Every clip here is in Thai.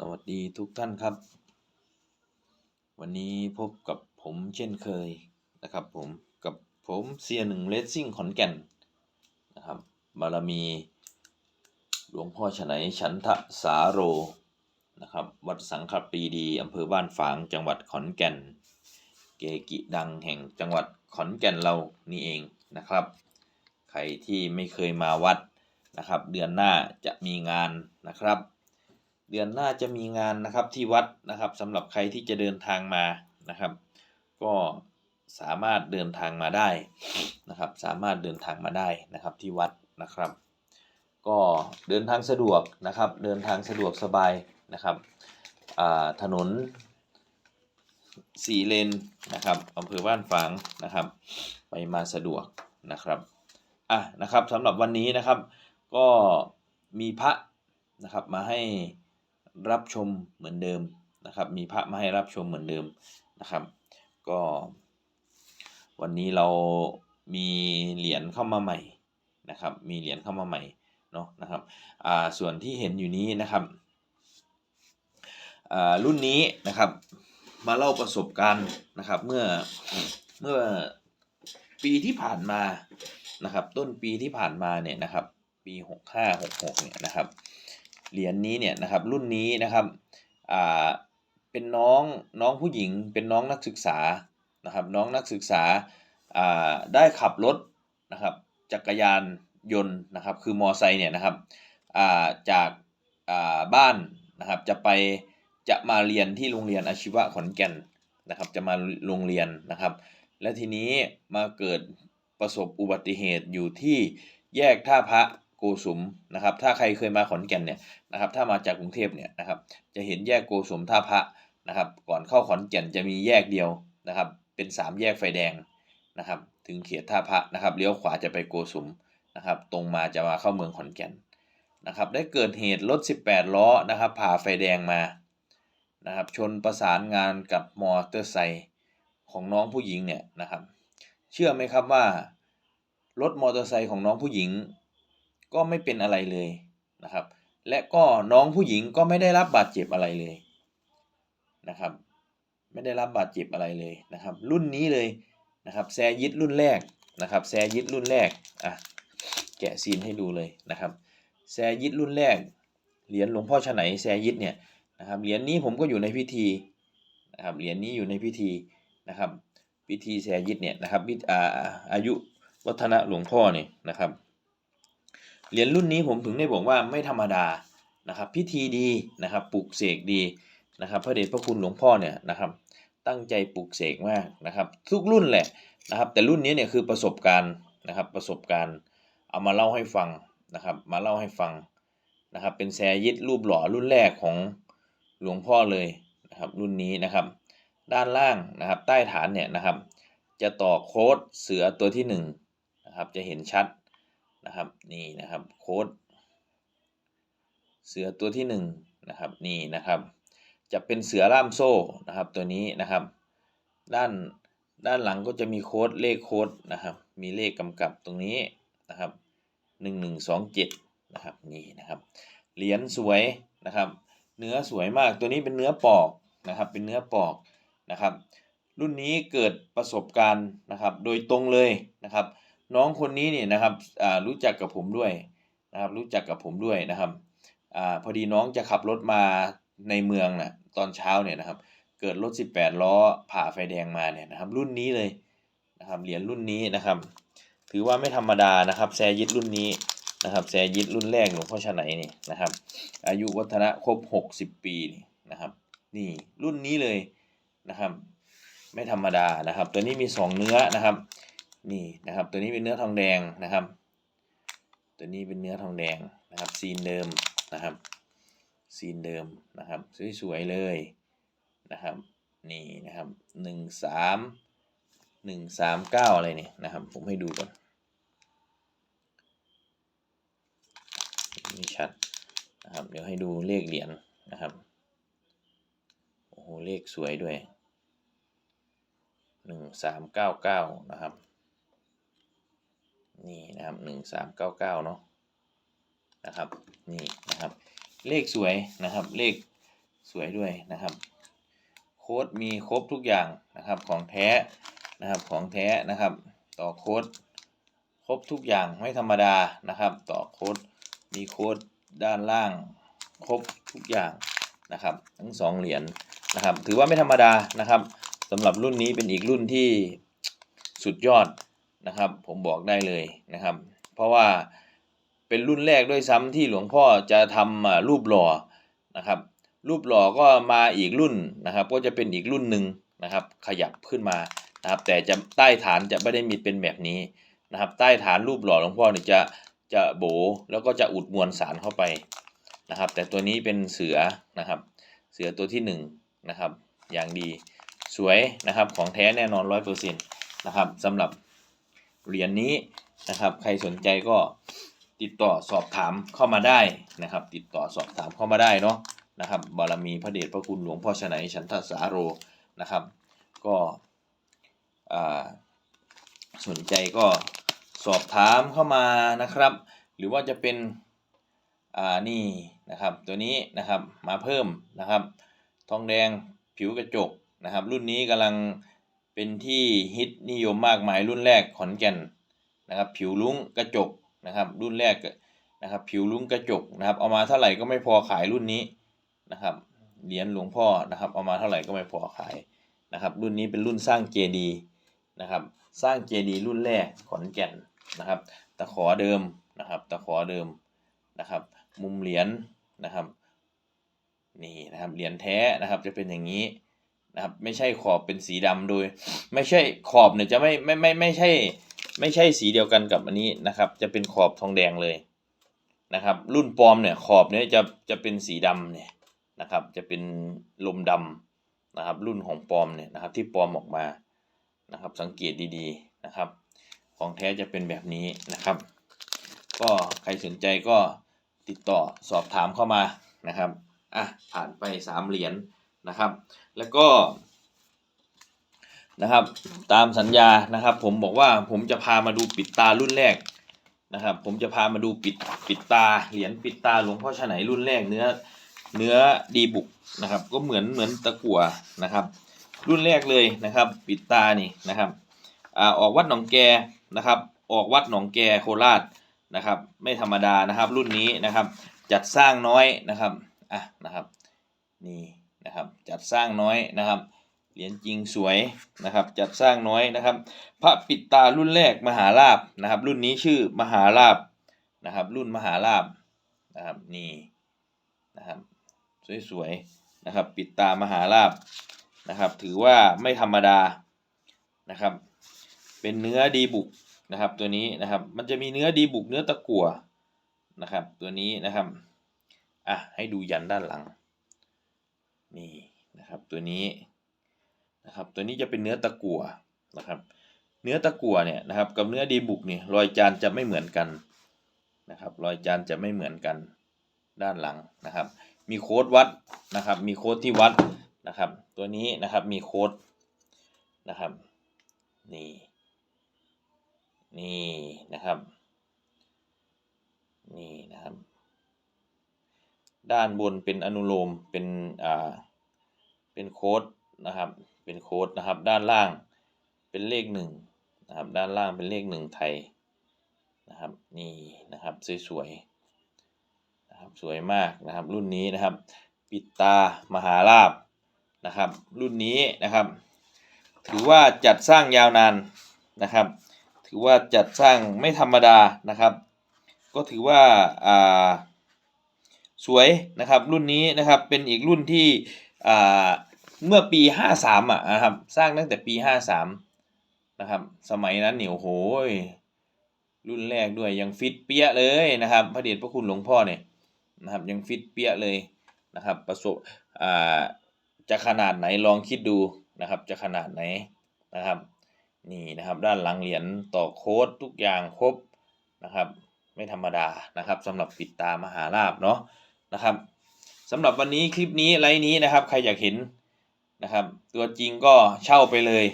สวัสดีทุกท่านครับ วันนี้พบกับผมเช่นเคยนะครับผมกับผมเซียหนึ่งเลสซิ่งขอนแก่นนะครับบารมี หลวงพ่อฉไนฉันทะสาโรนะครับวัดสังฆปรีดีอำเภอบ้านฝางจังหวัดขอนแก่น เกกิดังแห่งจังหวัดขอนแก่นเรานี่เองนะครับ ใครที่ไม่เคยมาวัดนะครับ เดือนหน้าจะมีงานนะครับ เดือนหน้าจะมีงานนะครับที่วัดนะครับสำหรับใครที่จะเดินทางมานะครับ ก็สามารถเดินทางมาได้นะครับ สามารถเดินทางมาได้นะครับที่วัดนะครับ ก็เดินทางสะดวกนะครับ เดินทางสะดวกสบายนะครับถนนสี่เลนนะครับอำเภอบ้านฝางนะครับ ไปมาสะดวกนะครับอะนะครับสำหรับวันนี้นะครับ ก็มีพระนะครับมาให้ รับชมเหมือนเดิมนะครับ มีพระมาให้รับชมเหมือนเดิมนะครับ ก็ วันนี้เรามีเหรียญเข้ามาใหม่นะครับ มีเหรียญเข้ามาใหม่เนาะนะครับอ่าส่วนที่เห็นอยู่นี้นะครับอ่ารุ่นนี้นะครับมาเล่าประสบการณ์นะครับเมื่อเมื่อปีที่ผ่านมานะครับ ต้นปีที่ผ่านมาเนี่ยนะครับ ปี65 66เนี่ยนะครับ เหรียญนี้เนี่ยนะครับรุ่นนี้นะครับอ่าเป็นน้องน้องผู้หญิงเป็นน้องนักศึกษานะครับน้องนักศึกษาอ่าได้ขับรถนะครับจักรยานยนต์นะครับคือมอไซค์เนี่ยนะครับอ่าจากอ่าบ้านนะครับจะไปจะมาเรียนที่โรงเรียนอาชีวะขอนแก่นนะครับจะมาโรงเรียนนะครับ และทีนี้มาเกิดประสบอุบัติเหตุอยู่ที่แยกท่าพระ โกสุมนะครับ ถ้าใครเคยมาขอนแก่นเนี่ยนะครับ ถ้ามาจากกรุงเทพเนี่ยนะครับ จะเห็นแยกโกสุมท่าพระนะครับ ก่อนเข้าขอนแก่นจะมีแยกเดียวนะครับ เป็นสามแยกไฟแดงนะครับ ถึงเขตท่าพระนะครับ เลี้ยวขวาจะไปโกสุมนะครับ ตรงมาจะมาเข้าเมืองขอนแก่นนะครับ ได้เกิดเหตุรถ 18 ล้อนะครับผ่าไฟแดงมานะครับ ชนประสานงานกับมอเตอร์ไซค์ของน้องผู้หญิงเนี่ยนะครับ เชื่อไหมครับว่ารถมอเตอร์ไซค์ของน้องผู้หญิง ก็ไม่เป็นอะไรเลยนะครับ และก็น้องผู้หญิงก็ไม่ได้รับบาดเจ็บอะไรเลยนะครับ ไม่ได้รับบาดเจ็บอะไรเลยนะครับ รุ่นนี้เลยนะครับแซยิดรุ่นแรกนะครับ แซยิดรุ่นแรกอะแกะซีนให้ดูเลยนะครับ แซยิดรุ่นแรกเหรียญหลวงพ่อฉไหนแซยิดเนี่ยนะครับเหรียญนี้ผมก็อยู่ในพิธีนะครับเหรียญนี้อยู่ในพิธีนะครับพิธีแซยิดเนี่ยนะครับพิอาอายุวัฒนะหลวงพ่อเนี่ยนะครับ เหรียญรุ่นนี้ผมถึงได้บอกว่าไม่ธรรมดานะครับพิธีดีนะครับปลุกเสกดีนะครับพระเดชพระคุณหลวงพ่อเนี่ยนะครับตั้งใจปลุกเสกมากนะครับทุกรุ่นแหละนะครับแต่รุ่นนี้เนี่ยคือประสบการณ์นะครับประสบการณ์เอามาเล่าให้ฟังนะครับมาเล่าให้ฟังนะครับเป็นแซยิดรูปหล่อรุ่นแรกของหลวงพ่อเลยนะครับรุ่นนี้นะครับด้านล่างนะครับใต้ฐานเนี่ยนะครับจะต่อโค้ดเสือตัวที่หนึ่งนะครับจะเห็นชัด นะครับนี่นะครับโค้ดเสือตัวที่หนึ่งนะครับนี่นะครับจะเป็นเสือล่ามโซ่นะครับตัวนี้นะครับ ด้านด้านหลังก็จะมีโค้ดเลขโค้ดนะครับ มีเลขกำกับตรงนี้นะครับหนึ่งหนึ่งสองเจ็ดนะครับนี่นะครับเหรียญสวยนะครับ เนื้อสวยมากตัวนี้เป็นเนื้อปอกนะครับเป็นเนื้อปอกนะครับ รุ่นนี้เกิดประสบการณ์นะครับ โดยตรงเลยนะครับ น้องคนนี้เนี่ยนะครับรู้จักกับผมด้วยนะครับ รู้จักกับผมด้วยนะครับอพอดีน้องจะขับรถมาในเมืองนะตอนเช้าเนี่ยนะครับ เกิดรถ 18 ล้อผ่าไฟแดงมาเนี่ยนะครับ รุ่นนี้เลยนะครับเหรียญรุ่นนี้นะครับ ถือว่าไม่ธรรมดานะครับแซยิดรุ่นนี้นะครับแซยิดรุ่นแรกหลวงพ่อชไหนนี่นะครับ อายุวัฒนะครบ 60 ปีนี่นะครับ นี่รุ่นนี้เลยนะครับ ไม่ธรรมดานะครับ ตัวนี้มี 2 เนื้อนะครับ นี่นะครับ ตัวนี้เป็นเนื้อทองแดงนะครับ ตัวนี้เป็นเนื้อทองแดงนะครับซีนเดิมนะครับ ซีนเดิมนะครับสวยๆเลยนะครับนี่นะครับหนึ่งสามหนึ่งสามเก้าอะไรเนี่ยนะครับ ผมให้ดูก่อนไม่ชัดนะครับเดี๋ยวให้ดูเลขเหรียญนะครับโอ้โหเลขสวยด้วยหนึ่งสามเก้าเก้านะครับ นี่นะครับหนึ่งสามเก้าเก้าเนาะนะครับนี่นะครับ เลขสวยนะครับเลขสวยด้วยนะครับ โค้ดมีครบทุกอย่างนะครับของแท้นะครับของแท้นะครับ ต่อโค้ดครบทุกอย่างไม่ธรรมดานะครับ ต่อโค้ดมีโค้ดด้านล่างครบทุกอย่างนะครับ ทั้งสองเหรียญนะครับ ถือว่าไม่ธรรมดานะครับสำหรับรุ่นนี้เป็นอีกรุ่นที่สุดยอด นะครับ ผมบอกได้เลยนะครับ เพราะว่าเป็นรุ่นแรกด้วยซ้ำที่หลวงพ่อจะทำรูปหล่อนะครับ รูปหล่อก็มาอีกรุ่นนะครับ ก็จะเป็นอีกรุ่นหนึ่งนะครับ ขยับขึ้นมานะครับ แต่จะใต้ฐานจะไม่ได้มีเป็นแบบนี้นะครับ ใต้ฐานรูปหล่อหลวงพ่อเนี่ยจะจะโบแล้วก็จะอุดมวลสารเข้าไปนะครับ แต่ตัวนี้เป็นเสือนะครับ เสือตัวที่หนึ่งนะครับ อย่างดีสวยนะครับของแท้แน่นอนร้อยเปอร์เซ็นต์นะครับสำหรับ เหรียญนี้นะครับ ใครสนใจก็ติดต่อสอบถามเข้ามาได้นะครับ ติดต่อสอบถามเข้ามาได้เนาะนะครับบารมีพระเดชพระคุณหลวงพ่อชนัยฉันทสาโรนะครับ ก็สนใจก็สอบถามเข้ามานะครับ หรือว่าจะเป็นอ่านี่นะครับ ตัวนี้นะครับมาเพิ่มนะครับ ทองแดงผิวกระจกนะครับ รุ่นนี้กำลัง เป็นที่ฮิตนิยมมากมายรุ่นแรกขอนแก่นนะครับ ผิวลุ้งกระจกนะครับ รุ่นแรกนะครับ ผิวลุ้งกระจกนะครับ เอามาเท่าไหร่ก็ไม่พอขายรุ่นนี้นะครับเหรียญหลวงพ่อนะครับ เอามาเท่าไหร่ก็ไม่พอขายนะครับ รุ่นนี้เป็นรุ่นสร้างเจดีนะครับ สร้างเจดีรุ่นแรกขอนแก่นนะครับ ตะขอเดิมนะครับ ตะขอเดิมนะครับ มุมเหรียญนะครับ นี่นะครับ เหรียญแท้นะครับ จะเป็นอย่างนี้ นะครับไม่ใช่ขอบเป็นสีดำโดย ไม่ใช่ขอบเนี่ยจะไม่ไม่ไม่ไม่ใช่ ไม่ใช่สีเดียวกันกับอันนี้นะครับ จะเป็นขอบทองแดงเลยนะครับ รุ่นปลอมเนี่ยขอบเนี่ยจะจะเป็นสีดำเนี่ยนะครับ จะเป็นลมดำนะครับ รุ่นของปลอมเนี่ยนะครับ ที่ปลอมออกมานะครับ สังเกตดีๆนะครับ ของแท้จะเป็นแบบนี้นะครับ ก็ใครสนใจก็ติดต่อสอบถามเข้ามานะครับอะผ่านไปสามเหรียญ นะครับ แล้วก็นะครับ ตามสัญญานะครับ ผมบอกว่าผมจะพามาดูปิดตารุ่นแรกนะครับ ผมจะพามาดูปิดปิดตาเหรียญปิดตาหลวงพ่อฉไหนรุ่นแรกเนื้อเนื้อดีบุกนะครับ ก็เหมือนเหมือนตะกั่วนะครับ รุ่นแรกเลยนะครับ ปิดตานี่นะครับอ่าออกวัดหนองแกนะครับ ออกวัดหนองแกโคราชนะครับ ไม่ธรรมดานะครับ รุ่นนี้นะครับ จัดสร้างน้อยนะครับอะนะครับนี่ นะครับ จัดสร้างน้อยนะครับ เหรียญจริงสวยนะครับ จัดสร้างน้อยนะครับ พระปิดตารุ่นแรกมหาลาบนะครับ รุ่นนี้ชื่อมหาลาบนะครับ รุ่นมหาลาบนะครับนี่นะครับสวยๆนะครับ ปิดตามหาลาบนะครับ ถือว่าไม่ธรรมดานะครับ เป็นเนื้อดีบุกนะครับ ตัวนี้นะครับ มันจะมีเนื้อดีบุกเนื้อตะกั่วนะครับ ตัวนี้นะครับ อะ ให้ดูยันด้านหลัง นี่นะครับตัวนี้นะครับตัวนี้จะเป็นเนื้อตะกั่วนะครับเนื้อตะกั่วเนี่ยนะครับกับเนื้อดีบุกเนี่ยรอยจานจะไม่เหมือนกันนะครับรอยจานจะไม่เหมือนกันด้านหลังนะครับ มีโค้ดวัดนะครับมีโค้ดที่วัดนะครับ ตัวนี้นะครับมีโค้ดนะครับนี่นี่นะครับนี่นะครับ ด้านบนเป็นอนุโลมเป็นอ่าเป็นโค้ดนะครับเป็นโค้ดนะครับด้านล่างเป็นเลขหนึ่งนะครับด้านล่างเป็นเลขหนึ่งไทยนะครับนี่นะครับสวยๆนะครับสวยมากนะครับรุ่นนี้นะครับ ปิดตามหาลาบนะครับ รุ่นนี้นะครับ ถือว่าจัดสร้างยาวนานนะครับ ถือว่าจัดสร้างไม่ธรรมดานะครับ ก็ถือว่าอ่า สวยนะครับ รุ่นนี้นะครับเป็นอีกรุ่นที่อ่าเมื่อปีห้าสามอะนะครับ สร้างตั้งแต่ปีห้าสามนะครับ สมัยนั้นเนี่ยโอ้โหรุ่นแรกด้วยยังฟิตเปี้ยเลยนะครับพระเดชพระคุณหลวงพ่อเนี่ยนะครับ ยังฟิตเปี้ยเลยนะครับ ประสบอ่าจะขนาดไหนลองคิดดูนะครับ จะขนาดไหนนะครับ นี่นะครับ ด้านหลังเหรียญต่อโค้ดทุกอย่างครบนะครับ ไม่ธรรมดานะครับสำหรับปิดตามหาลาบเนาะ นะครับสำหรับวันนี้คลิปนี้ไลฟ์นี้นะครับ ใครอยากเห็นนะครับ ตัวจริงก็เช่าไปเลย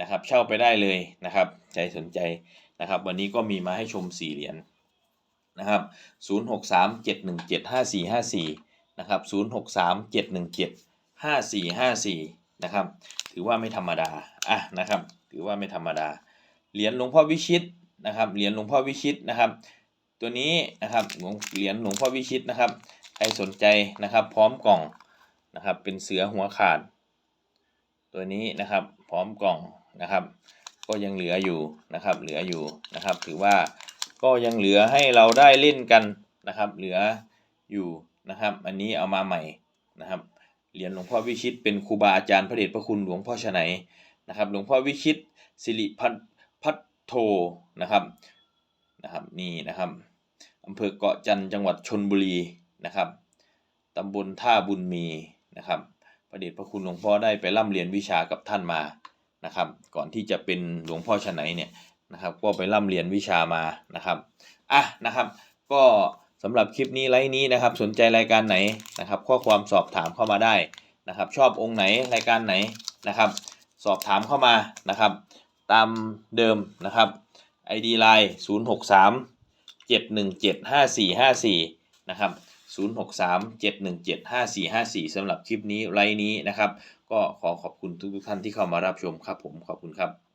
นะครับ เช่าไปได้เลยนะครับใจสนใจนะครับ วันนี้ก็มีมาให้ชม4เหรียญนะครับ063 717 5454นะครับ063 717 5454นะครับถือว่าไม่ธรรมดาอะนะครับ ถือว่าไม่ธรรมดาเหรียญหลวงพ่อวิชิตนะครับเหรียญหลวงพ่อวิชิตนะครับ ตัวนี้นะครับหลวงเหรียญหลวงพ่อวิชิตนะครับใครสนใจนะครับ พร้อมกล่องนะครับเป็นเสือหัวขาด ตัวนี้นะครับพร้อมกล่องนะครับ ก็ยังเหลืออยู่นะครับเหลืออยู่นะครับ ถือว่าก็ยังเหลือให้เราได้เล่นกันนะครับ เหลืออยู่นะครับ อันนี้เอามาใหม่นะครับเหรียญหลวงพ่อวิชิตเป็นครูบาอาจารย์พระเดชพระคุณหลวงพ่อชนัยนะครับ หลวงพ่อวิชิตสิริพัฒน์พัฒโทนะครับ นะครับนี่นะครับอำเภอเกาะจันจังหวัดชนบุรีนะครับตำบลท่าบุญมีนะครับพระเดชพระคุณหลวงพ่อได้ไปร่ำเรียนวิชากับท่านมานะครับ ก่อนที่จะเป็นหลวงพ่อชนัยเนี่ยนะครับ ก็ไปร่ำเรียนวิชามานะครับอะนะครับ ก็สำหรับคลิปนี้ไลฟ์นี้นะครับ สนใจรายการไหนนะครับ ข้อความสอบถามเข้ามาได้นะครับ ชอบองค์ไหนรายการไหนนะครับ สอบถามเข้ามานะครับ ตามเดิมนะครับ ID Line 063 717 5454 นะครับ 063 717 5454สำหรับคลิปนี้ไลน์นี้นะครับ ก็ขอขอบคุณทุกทุกท่านที่เข้ามารับชมครับผมขอบคุณครับ